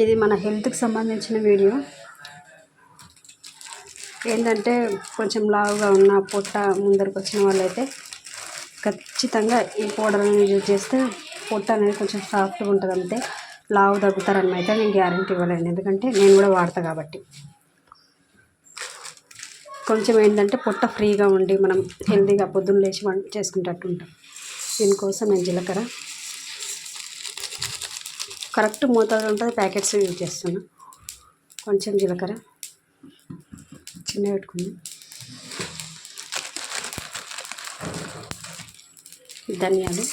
ఇది మన హెల్త్కి సంబంధించిన వీడియో. ఏంటంటే కొంచెం లావుగా ఉన్న పొట్ట ముందరికి వచ్చిన వాళ్ళైతే ఖచ్చితంగా ఈ పౌడర్ అనేది యూజ్ చేస్తే పొట్ట అనేది కొంచెం సాఫ్ట్గా ఉంటుంది అంతే. లావు తగ్గుతారని అయితే నేను గ్యారంటీ ఇవ్వలేను. ఎందుకంటే నేను కూడా వాడతా కాబట్టి. కొంచెం ఏంటంటే పొట్ట ఫ్రీగా ఉండి మనం హెల్తీగా పొద్దున్న లేచి వంట చేసుకునేటట్టు ఉంటాం. దీనికోసం నేను జీలకర్ర కరెక్ట్ మోతాదు ఉంటుంది ప్యాకెట్స్ యూజ్ చేస్తున్నా. కొంచెం జీలకర్ర. చిన్న పెట్టుకుందాం ధనియాలు.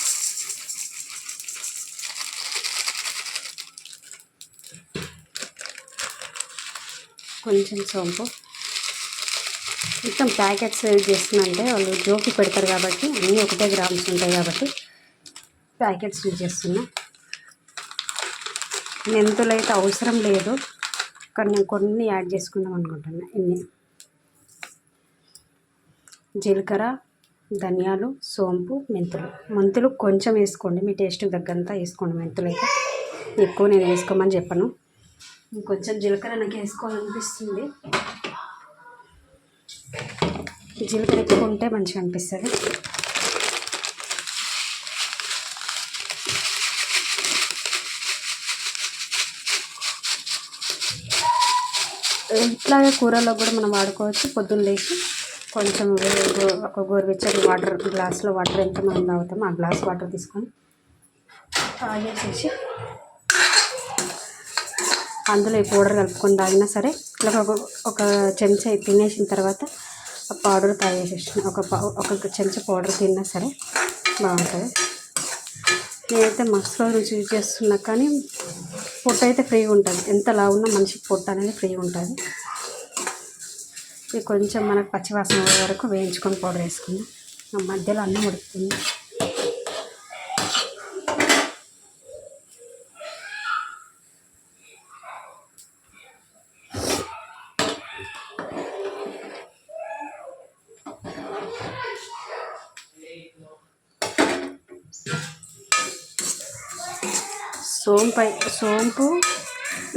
కొంచెం సోంపు. మొత్తం ప్యాకెట్స్ యూజ్ చేస్తుందంటే వాళ్ళు జోకి పెడతారు కాబట్టి అన్నీ ఒకటే గ్రామ్స్ ఉంటాయి కాబట్టి ప్యాకెట్స్ యూజ్ చేస్తున్నా. మెంతులు అయితే అవసరం లేదు. కానీ నేను కొన్ని యాడ్ చేసుకుందాం అనుకుంటున్నా. ఇన్ని. జీలకర్ర ధనియాలు సోంపు మెంతులు. మెంతులు కొంచెం వేసుకోండి. మీ టేస్ట్ తగ్గంతా వేసుకోండి మెంతులు అయితే ఎక్కువ నేను వేసుకోమని చెప్పను. ఇంకొంచెం జీలకర్ర నాకు వేసుకోవాలనిపిస్తుంది. జీలకర్ర ఎక్కువ ఉంటే మంచిగా అనిపిస్తుంది. ఇట్లాగే కూరలో కూడా మనం వాడుకోవచ్చు. పొద్దున్న లేచి కొంచెం ఒక గోరువెచ్చని వాటర్ గ్లాస్లో వాటర్ ఎంత మనం తాగుతామో ఆ గ్లాస్ వాటర్ తీసుకొని తాగేసేసి అందులో ఈ పౌడర్ కలుపుకొని తాగినా సరే ఇట్లా ఒక ఒక చెంచా తినేసిన తర్వాత ఆ పౌడర్ తాగేసేసిన ఒక ఒక చెంచా పౌడర్ తిన్నా సరే బాగుంటుంది. నేనైతే మస్తు రుచి యూజ్ చేస్తున్నా కానీ పొట్ట అయితే ఫ్రీగా ఉంటుంది. ఎంత లావున్నా మనిషికి పొట్ట అనేది ఫ్రీగా ఉంటుంది. ఇది కొంచెం మనకు పచ్చివాసన వరకు వేయించుకొని పౌడర్ వేసుకుందాం. మధ్యలో అన్నం ఉడుకుతుంది. సోంపు సోంపు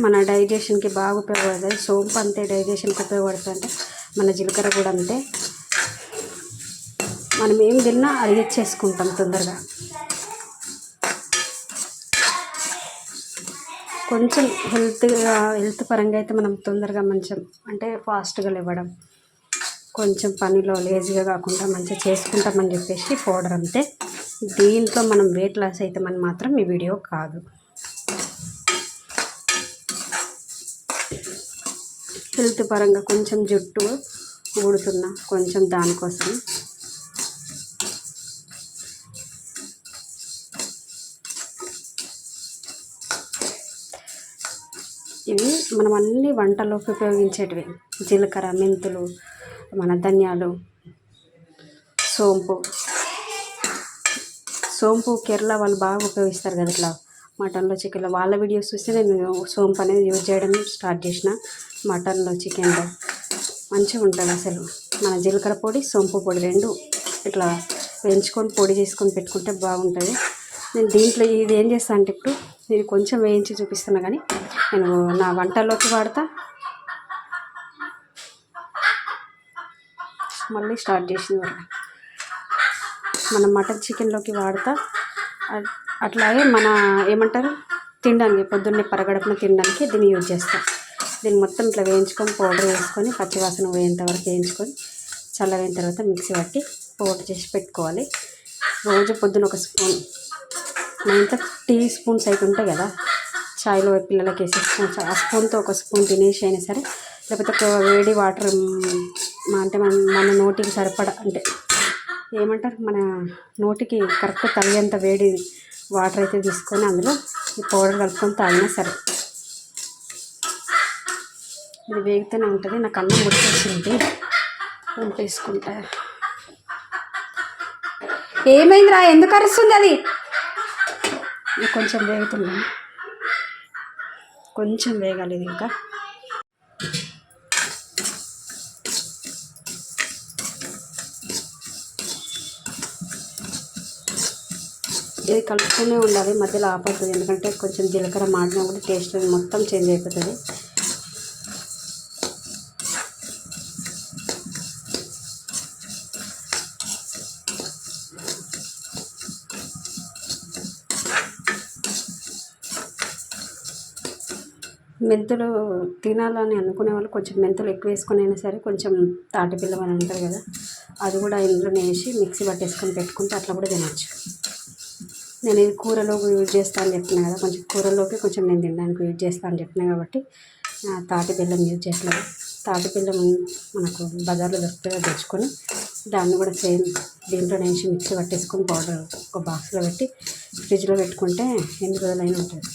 మన డైజెషన్కి బాగా ఉపయోగపడుతుంది. సోంపు అంతే డైజెషన్కి ఉపయోగపడుతుంది అంటే మన జీలకర్ర కూడా అంతే. మనం ఏం తిన్నా అరిగించేసుకుంటాం తొందరగా. కొంచెం హెల్త్గా హెల్త్ పరంగా అయితే మనం తొందరగా మంచిగా అంటే ఫాస్ట్గా లేవడం కొంచెం పనిలో లేజీగా కాకుండా మంచిగా చేసుకుంటామని చెప్పేసి పౌడర్ అంతే. దీంట్లో మనం వెయిట్ లాస్ అవుతామని మాత్రం ఈ వీడియో కాదు. హెల్త్ పరంగా కొంచెం జుట్టు ఊడుతున్నా కొంచెం దానికోసం. ఇవి మనం అన్ని వంటలోకి ఉపయోగించేటివి. జీలకర్ర మెంతులు మన ధనియాలు సోంపు. సోంపు కేరళ వాళ్ళు బాగా ఉపయోగిస్తారు కదా ఇట్లా. మటన్లో చికెన్లో వాళ్ళ వీడియోస్ చూస్తే నేను సోంపు అనేది యూజ్ చేయడం స్టార్ట్ చేసిన. మటన్లో చికెన్లో. మంచిగా ఉంటుంది అసలు. మన జీలకర్ర పొడి సొంపు పొడి రెండు ఇట్లా వేయించుకొని పొడి చేసుకొని పెట్టుకుంటే బాగుంటుంది. నేను దీంట్లో ఇది ఏం చేస్తాను అంటే ఇప్పుడు నేను కొంచెం వేయించి చూపిస్తున్నా కానీ నేను నా వంటల్లోకి వాడతా. మళ్ళీ స్టార్ట్ చేసింది వరకు. మనం మటన్ చికెన్లోకి వాడతా. అట్లాగే మన ఏమంటారు? తినడానికి పొద్దున్నే పరగడపున తినడానికి దీన్ని యూజ్ చేస్తాం. దీన్ని మొత్తం ఇట్లా వేయించుకొని పౌడర్ వేసుకొని పచ్చివాసన పోయేంత వరకు వేయించుకొని చల్లగైన తర్వాత మిక్సీ పట్టి పౌడర్ చేసి పెట్టుకోవాలి. రోజు పొద్దున ఒక స్పూన్ మా ఇంట్లో టీ స్పూన్స్ అయితే ఉంటాయి కదా చాయ్లో పిల్లలకి వేసే స్పూన్స్ ఆ స్పూన్తో ఒక స్పూన్ తినేసి అయినా సరే లేకపోతే ఒక వేడి వాటర్ అంటే మన మన నోటికి సరిపడా అంటే ఏమంటారు మన నోటికి కరెక్ట్ తగినంత వేడి వాటర్ అయితే తీసుకొని అందులో ఈ పౌడర్ కలుపుకొని తాగినా సరే. ఇది వేగుతూనే ఉంటుంది. నాకు అన్నం ఉడికేసింది వంపేసుకుంటా ఏమైందిరా? ఎందుకు అరుస్తుంది అది? కొంచెం వేగుతున్నాను కొంచెం వేగాలి ఇది ఇంకా. ఇది కలుపుతూనే ఉండాలి. మధ్యలో ఆపొద్దు. ఎందుకంటే కొంచెం జీలకర్ర మాడినా కూడా టేస్ట్ మొత్తం చేంజ్ అయిపోతుంది. మెంతులు తినాలని అనుకునే వాళ్ళు కొంచెం మెంతులు ఎక్కువ వేసుకునైనా సరే కొంచెం తాటిపిల్లం అని అంటారు కదా అది కూడా ఇందులోనే వేసి మిక్సీ పట్టేసుకొని పెట్టుకుంటే అట్లా కూడా తినచ్చు. నేను ఇది కూరలోకి యూజ్ చేస్తాను అని చెప్పిన కదా కొంచెం కూరలోకి కొంచెం నేను తినడానికి యూజ్ చేస్తాను అని చెప్పిన కాబట్టి ఆ, తాటి బెల్లం యూజ్ చేసలేదు తాటి బెల్లం మనకు బజార్లో దొరుకుతుందో తెచ్చుకొని దాన్ని కూడా సేమ్ దీంట్లో నుంచి మిక్సీ పట్టేసుకొని పౌడర్ ఒక బాక్స్లో పెట్టి ఫ్రిడ్జ్లో పెట్టుకుంటే ఎన్ని రోజులైనా ఉంటుంది.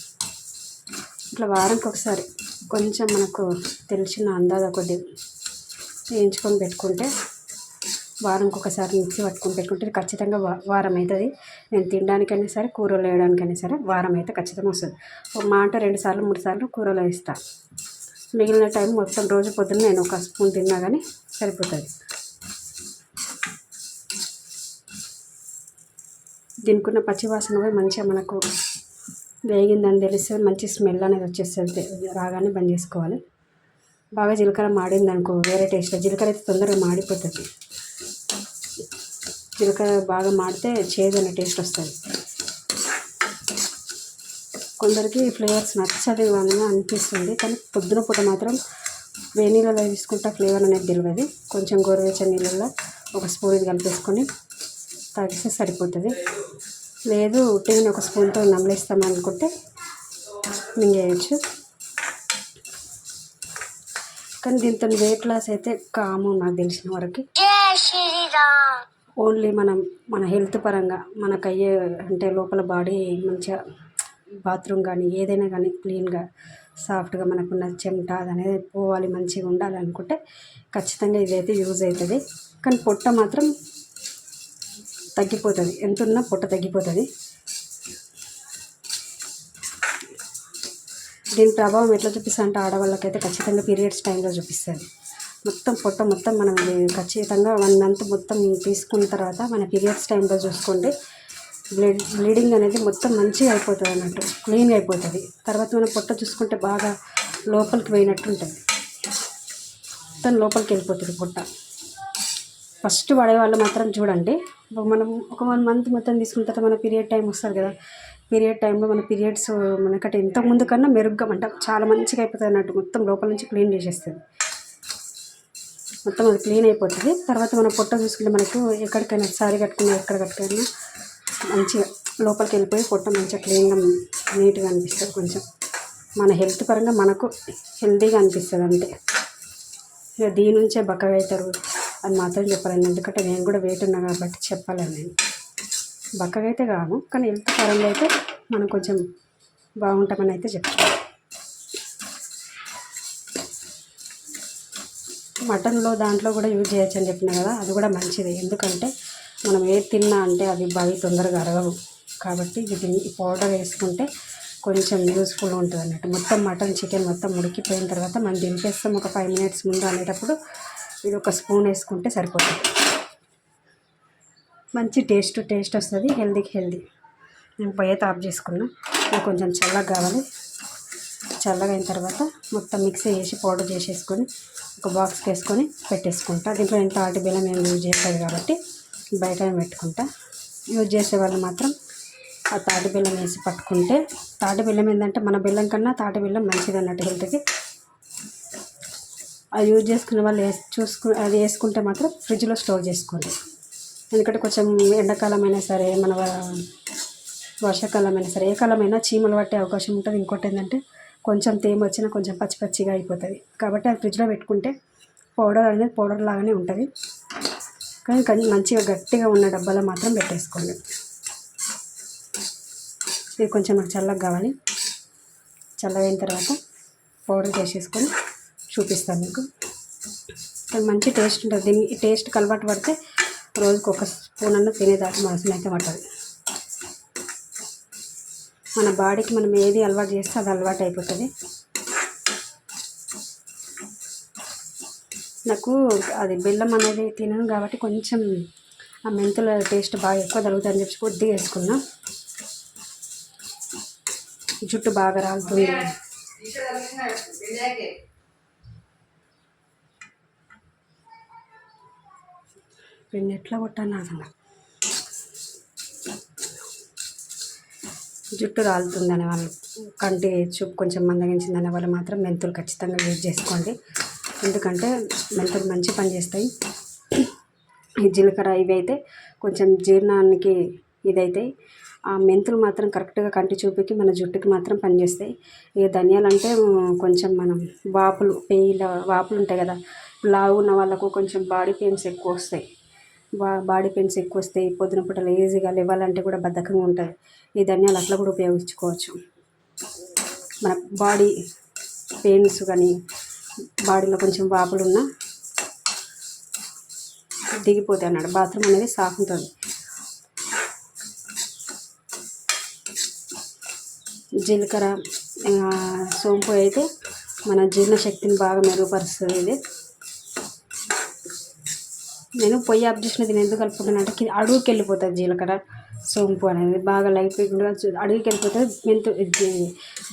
ఇట్లా వారానికి ఒకసారి కొంచెం మనకు తెలిసిన అందాజ కొద్ది వేయించుకొని పెట్టుకుంటే వారంకి ఒకసారి మిక్సీ పట్టుకొని పెట్టుకుంటే ఖచ్చితంగా వారం అవుతుంది నేను తినడానికైనా సరే కూరలు వేయడానికైనా సరే వారం అయితే ఖచ్చితంగా వస్తుంది. ఒక మాట రెండు సార్లు మూడు సార్లు కూరలు వేస్తాను మిగిలిన టైం మొత్తం రోజు పొద్దున్న నేను ఒక స్పూన్ తిన్నా కానీ సరిపోతుంది. దీనికున్న పచ్చివాసన పోయి మంచిగా మనకు వేగిందని తెలిస్తే మంచి స్మెల్ అనేది వచ్చేస్తుంది రాగానే బంద్ చేసుకోవాలి. బాగా జీలకర్ర మాడింది అనుకో వేరే టేస్ట్ జీలకర్ర అయితే తొందరగా మాడిపోతుంది. జీలకర్ర బాగా మాడితే చేదు అనే టేస్ట్ వస్తుంది. కొందరికి ఫ్లేవర్స్ నచ్చదు అని అనిపిస్తుంది కానీ పొద్దున పూట మాత్రం వేడి నీళ్ళలో తీసుకుంటే ఫ్లేవర్ అనేది తెలియదు. కొంచెం గోరువెచ్చని నీళ్ళల్లో ఒక స్పూన్ ఇది కలిపేసుకొని తాగిస్తే సరిపోతుంది. లేదు ఉట్టిగా ఒక స్పూన్తో నమలేస్తాం అనుకుంటే మింగేయచ్చు. కానీ దీంతో వెయిట్ లాస్ అయితే కాము నాకు తెలిసిన వరకు. ఓన్లీ మనం మన హెల్త్ పరంగా మనకు అయ్యే అంటే లోపల బాడీ మంచిగా బాత్రూమ్ కానీ ఏదైనా కానీ క్లీన్గా సాఫ్ట్గా మనకున్న చెమట అది అనేది పోవాలి మంచిగా ఉండాలి అనుకుంటే ఖచ్చితంగా ఇదైతే యూజ్ అవుతుంది. కానీ పొట్ట మాత్రం తగ్గిపోతుంది. ఎంత ఉన్నా పొట్ట తగ్గిపోతుంది. దీని ప్రభావం ఎట్లా చూపిస్తుంది అంటే ఆడవాళ్ళకైతే ఖచ్చితంగా పీరియడ్స్ టైంలో చూపిస్తుంది. మొత్తం పొట్ట మొత్తం మనం ఖచ్చితంగా వన్ మంత్ మొత్తం తీసుకున్న తర్వాత మన పీరియడ్స్ టైంలో చూసుకోండి. బ్లడ్ బ్లీడింగ్ అనేది మొత్తం మంచిగా అయిపోతుంది అన్నట్టు క్లీన్గా అయిపోతుంది. తర్వాత మనం పొట్ట చూసుకుంటే బాగా లోపలికి పోయినట్టు ఉంటుంది. మొత్తం లోపలికి వెళ్ళిపోతుంది పొట్ట. ఫస్ట్ పడే వాళ్ళు మాత్రం చూడండి. మనం ఒక వన్ మంత్ మొత్తం తీసుకున్న తర్వాత మన పీరియడ్ టైం వస్తుంది కదా. పీరియడ్ టైంలో మన పీరియడ్స్ మనకంటే ఇంత ముందు కన్నా మెరుగ్గా అంట చాలా మంచిగా అయిపోతుంది అన్నట్టు మొత్తం లోపల నుంచి క్లీన్ చేసేస్తుంది. మొత్తం అది క్లీన్ అయిపోతుంది. తర్వాత మనం పొట్ట చూసుకుంటే మనకు ఎక్కడికైనా సారీ కట్టుకున్నా ఎక్కడ కట్టుకున్నా మంచిగా లోపలికి వెళ్ళిపోయి పొట్ట మంచిగా క్లీన్గా నీట్గా అనిపిస్తుంది కొంచెం. మన హెల్త్ పరంగా మనకు హెల్తీగా అనిపిస్తుంది అంతే. ఇక దీని నుంచే బక్కగా అవుతారు. అని మాత్రం చెప్పాలని. ఎందుకంటే నేను కూడా వెయిట్ ఉన్నా కాబట్టి చెప్పాలని నేను. బక్కగా అయితే కాము కానీ హెల్త్ పరంగా అయితే మనం కొంచెం బాగుంటామని అయితే చెప్తాను మటన్లో దాంట్లో కూడా యూజ్ చేయొచ్చు అని చెప్పిన కదా అది కూడా మంచిది. ఎందుకంటే మనం ఏది తిన్నా అంటే అది బాగా తొందరగా అరగవు. కాబట్టి ఇది ఈ పౌడర్ వేసుకుంటే కొంచెం యూస్ఫుల్ ఉంటుంది అన్నట్టు మొత్తం మటన్ చికెన్ మొత్తం ఉడికిపోయిన తర్వాత మనం దింపేస్తాం ఒక ఫైవ్ మినిట్స్ ముందు అనేటప్పుడు ఇది ఒక స్పూన్ వేసుకుంటే సరిపోతుంది. మంచి టేస్ట్ టేస్ట్ వస్తుంది హెల్దీకి హెల్దీ. నేను పొయ్యి ఆఫ్ చేసుకున్నా. ఇది కొంచెం చల్లగా కావాలి. చల్లగా అయిన తర్వాత మొత్తం మిక్సీ చేసి పౌడర్ చేసేసుకొని ఒక బాక్స్కి వేసుకొని పెట్టేసుకుంటా. దీంట్లో ఎంత ఆటి బెల్లం ఏం యూజ్ చేస్తుంది కాబట్టి బయట పెట్టుకుంటా. యూజ్ చేసే వాళ్ళు మాత్రం ఆ తాటి బెల్లం వేసి పట్టుకుంటే తాటి బెల్లం ఏంటంటే మన బెల్లం కన్నా తాటి బెల్లం మంచిది అన్నట్టు హెల్త్కి యూజ్ చేసుకున్న వాళ్ళు వేసి చూసుకు అది వేసుకుంటే మాత్రం ఫ్రిడ్జ్లో స్టోర్ చేసుకోండి. ఎందుకంటే కొంచెం ఎండాకాలం అయినా సరే మన వర్షాకాలం అయినా సరే ఏ కాలమైనా చీమలు పట్టే అవకాశం ఉంటుంది. ఇంకోటి ఏంటంటే కొంచెం తేమ వచ్చినా కొంచెం పచ్చి పచ్చిగా అయిపోతుంది. కాబట్టి అది ఫ్రిడ్జ్లో పెట్టుకుంటే పౌడర్ అనేది పౌడర్ లాగానే ఉంటుంది. కానీ కొంచెం మంచిగా గట్టిగా ఉన్న డబ్బాలో మాత్రం పెట్టేసుకోండి. ఇది కొంచెం నాకు చల్లగా కావాలి. చల్లగైన తర్వాత పౌడర్ చేసేసుకొని చూపిస్తాను మీకు. మంచి టేస్ట్ ఉంటుంది. దీనికి టేస్ట్ టేస్ట్కి అలవాటు పడితే రోజుకి ఒక స్పూన్ అన్న తినేదాకా మనసుని అయితే పడుతుంది మన బాడీకి మనం ఏది అలవాటు చేస్తే అది అలవాటు అయిపోతుంది. నాకు అది బెల్లం అనేది తినను కాబట్టి కొంచెం ఆ మెంతుల టేస్ట్ బాగా ఎక్కువ తగులుతుందని చెప్పి కొద్దిగా వేసుకున్నా. జుట్టు బాగా రాలుతుంది. రెండు ఎట్లా కొట్టాను అసలు జుట్టు రాలుతుంది అనే వాళ్ళు కంటి చూపు కొంచెం మందగించింది అనే వాళ్ళు మాత్రం మెంతులు ఖచ్చితంగా యూజ్ చేసుకోండి. ఎందుకంటే మెంతులు మంచి పని చేస్తాయి. ఈ జీలకర్ర ఇవి అయితే కొంచెం జీర్ణానికి ఇదైతాయి ఆ మెంతులు మాత్రం కరెక్ట్గా కంటి చూపుకి మన జుట్టుకి మాత్రం పనిచేస్తాయి. ఇక ధనియాలు అంటే కొంచెం మనం వాపులు పెయిల వాపులు ఉంటాయి కదా లావు ఉన్న వాళ్ళకు కొంచెం బాడీ పెయిన్స్ ఎక్కువ వస్తాయి. బాడీ పెయిన్స్ ఎక్కువ వస్తాయి పొద్దున పూట లేజీగా లేవాలంటే కూడా బద్ధకంగా ఉంటుంది ఈ ధనియాలు అట్లా కూడా ఉపయోగించుకోవచ్చు. మన బాడీ పెయిన్స్ కానీ బాడీలో కొంచెం వాపులు ఉన్నా దిగిపోతాయి అన్నాడు. బాత్రూమ్ అనేది సాఫ్ ఉంటుంది. జీలకర్ర సోంపు అయితే మన జీర్ణశక్తిని బాగా మెరుగుపరుస్తుంది. ఇది నేను పొయ్యి ఆఫ్ చేసిన దీన్ని ఎందుకు కలుపుకుంటున్నా అంటే కింద అడుగుకి వెళ్ళిపోతుంది జీలకర్ర సోంపు అనేది. బాగా లైట్ అడుగుకి వెళ్ళిపోతుంది మెంతు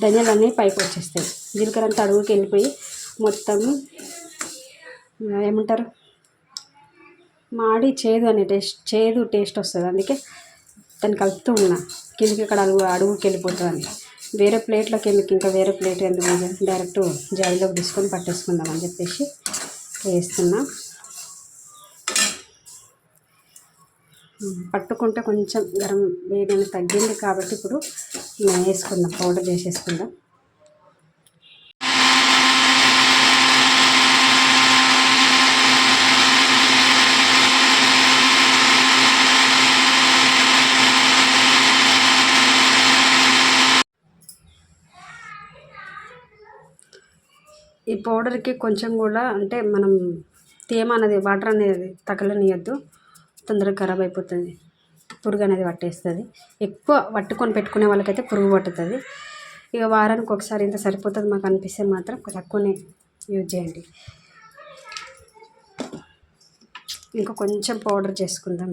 ధనియాలు అనేవి పైకి వచ్చేస్తాయి. జీలకర్ర అంతా అడుగుకి వెళ్ళిపోయి మొత్తం ఏమంటారు? మాడి చేదు అనే టేస్ట్ చేదు టేస్ట్ వస్తుంది. అందుకే దాన్ని కలుపుతూ ఉన్నా. కిందకి ఇక్కడ అడుగు అడుగుకి వెళ్ళిపోతుందని వేరే ప్లేట్లోకి ఎందుకు ఇంకా వేరే ప్లేట్ ఎందుకు డైరెక్ట్ జాయిలోకి తీసుకొని పట్టేసుకుందాం అని చెప్పేసి వేస్తున్నా. పట్టుకుంటే కొంచెం గరం వేడి తగ్గింది కాబట్టి ఇప్పుడు వేసుకుందాం పౌడర్ చేసేసుకుందాం. ఈ పౌడర్కి కొంచెం కూడా అంటే మనం తేమ అనేది వాటర్ అనేది తగలనియద్దు. తొందరగా ఖరాబ్ అయిపోతుంది. పురుగు అనేది పట్టేస్తుంది. ఎక్కువ పట్టుకొని పెట్టుకునే వాళ్ళకైతే పురుగు పట్టుతుంది. ఇక వారానికి ఒకసారి ఇంత సరిపోతుంది మాకు అనిపిస్తే మాత్రం తక్కువనే యూజ్ చేయండి. ఇంకా కొంచెం పౌడర్ చేసుకుందాం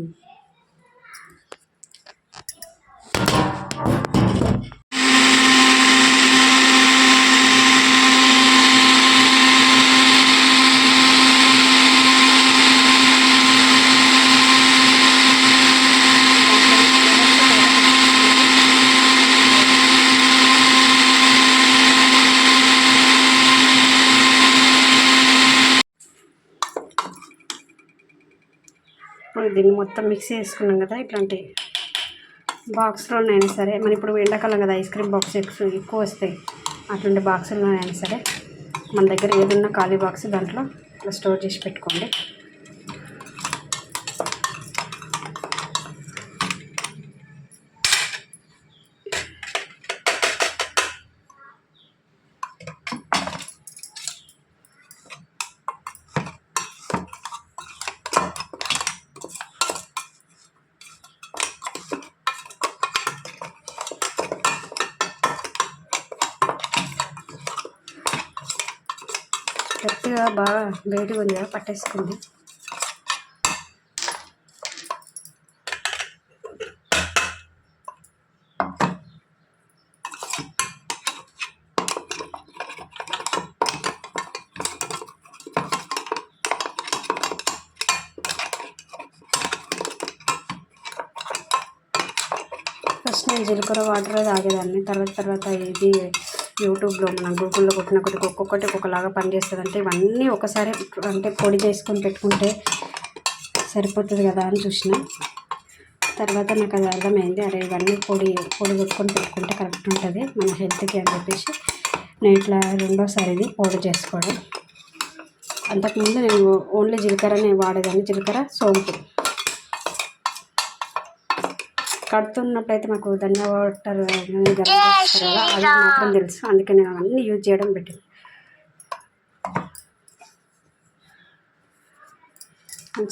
ఇప్పుడు దీన్ని మొత్తం మిక్స్ చేసుకున్నాం కదా ఇట్లాంటి బాక్స్లోనైనా సరే మన ఇప్పుడు ఎండాకాలం కదా ఐస్ క్రీమ్ బాక్స్ ఎక్కువ ఎక్కువ వస్తాయి. అట్లాంటి బాక్సుల్లోనైనా సరే మన దగ్గర ఏదన్నా ఖాళీ బాక్స్ దాంట్లో స్టోర్ చేసి పెట్టుకోండి. గట్టిగా బాగా వేడిగా ఉంది? కదా పట్టేసుకుంది. ఫస్ట్ నేను జీలకర్ర వాటర్ తాగేదాన్ని. తర్వాత తర్వాత ఇది యూట్యూబ్లో మన గూగుల్లో కొట్టిన కొద్ది ఒక్కొక్కటి ఒక్కొక్కలాగా పనిచేస్తుంది అంటే ఇవన్నీ ఒకసారి అంటే పొడి చేసుకొని పెట్టుకుంటే సరిపోతుంది కదా అని చూసిన. తర్వాత నాకు అది అర్థమైంది అరే ఇవన్నీ పొడి పొడి కొట్టుకొని పెట్టుకుంటే కరెక్ట్ ఉంటుంది మన హెల్త్కి అని చెప్పేసి నేను ఇట్లా రెండోసారి ఇది పౌడర్ చేసుకోవడం. అంతకుముందు నేను ఓన్లీ జీలకర్రనే వాడేదాన్ని జీలకర్ర సోంపు. కడుతున్నప్పుడు అయితే మాకు ధనియా వాటర్ కదా. అది మాత్రం తెలుసు. అందుకే నేను అన్నీ యూజ్ చేయడం పెట్టింది.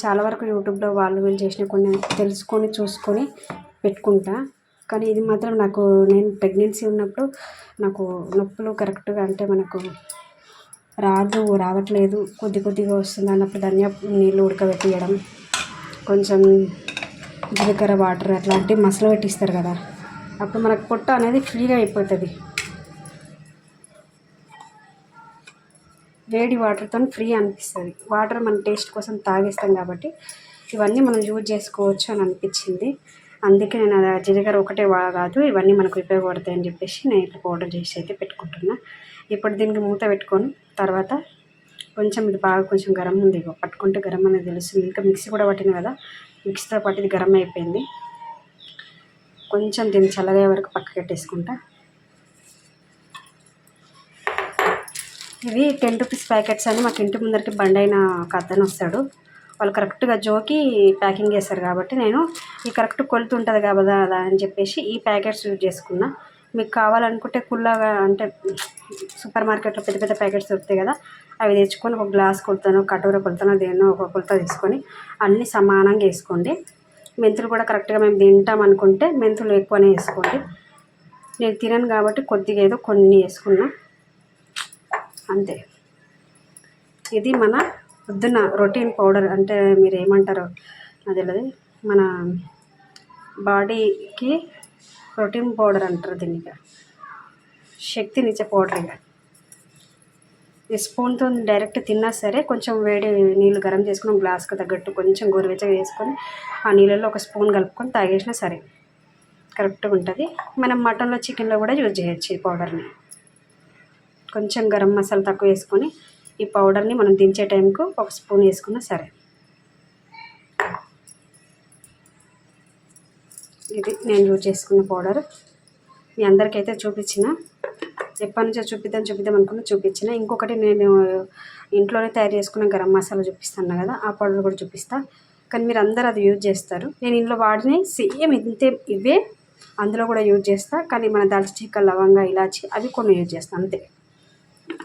చాలా వరకు యూట్యూబ్లో వాళ్ళు వీళ్ళు చేసిన కొన్ని తెలుసుకొని చూసుకొని పెట్టుకుంటా. కానీ ఇది మాత్రం నాకు నేను ప్రెగ్నెన్సీ ఉన్నప్పుడు నాకు నొప్పులు కరెక్ట్గా అంటే మనకు రాదు రావట్లేదు. కొద్ది కొద్దిగా వస్తుంది అన్నప్పుడు ధనియా నీళ్ళు ఉడకబెట్టియడం కొంచెం జీలకర్ర వాటర్ అట్లాంటివి మసలు పెట్టిస్తారు కదా. అప్పుడు మనకు పొట్ట అనేది ఫ్రీగా అయిపోతుంది. వేడి వాటర్తో ఫ్రీ అనిపిస్తుంది. వాటర్ మన టేస్ట్ కోసం తాగేస్తాం కాబట్టి ఇవన్నీ మనం యూజ్ చేసుకోవచ్చు అని అనిపించింది. అందుకే నేను జీలకర్ర ఒకటే కాదు ఇవన్నీ మనకు ఉపయోగపడతాయి అని చెప్పేసి నేను ఇట్లా పౌడర్ చేసి అయితే పెట్టుకుంటున్నా. ఇప్పుడు దీనికి మూత పెట్టుకొని తర్వాత కొంచెం ఇది బాగా కొంచెం గరం ఉంది పట్టుకుంటే గరం అనేది తెలుస్తుంది. ఇంకా మిక్సీ కూడా పట్టింది కదా. మిక్సీతో పాటు ఇది గరం అయిపోయింది కొంచెం దీన్ని చల్లగా వరకు పక్క పెట్టేసుకుంటా. ఇవి టెన్ రూపీస్ ప్యాకెట్స్ అని మాకు ఇంటి ముందరికి బండైన ఒక అతను వస్తాడు. వాళ్ళు కరెక్ట్గా జోకి ప్యాకింగ్ చేస్తారు కాబట్టి నేను ఈ కరెక్ట్ కొలుతుంటుంది కదా అని చెప్పేసి ఈ ప్యాకెట్స్ యూజ్ చేసుకున్నా. మీకు కావాలనుకుంటే కుల్లాగా అంటే సూపర్ మార్కెట్లో పెద్ద పెద్ద ప్యాకెట్స్ దొరుకుతాయి కదా అవి తెచ్చుకొని ఒక గ్లాస్ కొలుతాను కటోర కొలుతాను దేన్నో ఒక కొలత తీసుకొని అన్నీ సమానంగా వేసుకోండి. మెంతులు కూడా కరెక్ట్గా మేము తింటాం అనుకుంటే మెంతులు ఎక్కువనే వేసుకోండి. నేను తినను కాబట్టి కొద్దిగా ఏదో కొన్ని వేసుకున్నా. అంతే. ఇది మన పొద్దున్న రొటీన్ పౌడర్ అంటే మీరు ఏమంటారో అది తెలియదు. మన బాడీకి ప్రోటీన్ పౌడర్ అంటారు దీనికి. శక్తినిచ్చే పౌడర్ ఇక. ఈ స్పూన్తో డైరెక్ట్ తిన్నా సరే కొంచెం వేడి నీళ్ళు గరం చేసుకుని గ్లాస్కి తగ్గట్టు కొంచెం గోరువెచ్చగా వేసుకొని ఆ నీళ్ళలో ఒక స్పూన్ కలుపుకొని తాగేసినా సరే కరెక్ట్గా ఉంటుంది. మనం మటన్లో చికెన్లో కూడా యూజ్ చేయొచ్చు ఈ పౌడర్ని. కొంచెం గరం మసాలా తక్కువ వేసుకొని ఈ పౌడర్ని మనం దించే టైంకు ఒక స్పూన్ వేసుకున్నా సరే. ఇది నేను యూజ్ చేసుకున్న పౌడర్ మీ అందరికైతే చూపించిన. ఎప్పటి నుంచో చూపిద్దాం చూపిద్దాం అనుకున్న చూపించిన. ఇంకొకటి నేను ఇంట్లోనే తయారు చేసుకున్న గరం మసాలా చూపిస్తాను కదా ఆ పౌడర్ కూడా చూపిస్తా. కానీ మీరు అందరూ అది యూజ్ చేస్తారు. నేను ఇంట్లో వాడిన సేమ్ ఇంతే ఇవే అందులో కూడా యూజ్ చేస్తా. కానీ మన దాల్చిక లవంగా ఇలాచి అవి కొన్ని యూజ్ చేస్తాను అంతే.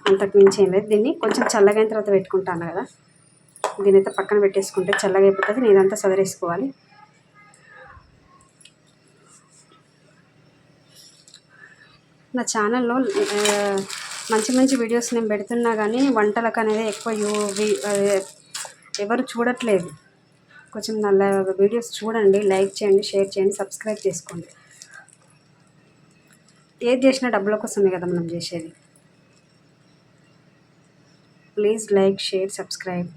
అంతకు మించి ఏం లేదు. దీన్ని కొంచెం చల్లగా అయిన తర్వాత పెట్టుకుంటాను కదా. దీని అయితే పక్కన పెట్టేసుకుంటే చల్లగా అయిపోతుంది. నేను సదరేసుకోవాలి. నా ఛానల్లో మంచి మంచి వీడియోస్ నేను పెడుతున్నా కానీ వంటలకు అనేది ఎక్కువ యూ ఎవరు చూడట్లేదు. కొంచెం నల్ల వీడియోస్ చూడండి లైక్ చేయండి షేర్ చేయండి సబ్స్క్రైబ్ చేసుకోండి. ఏది చేసినా డబ్బుల కోసమే కదా మనం చేసేది. Please like share subscribe.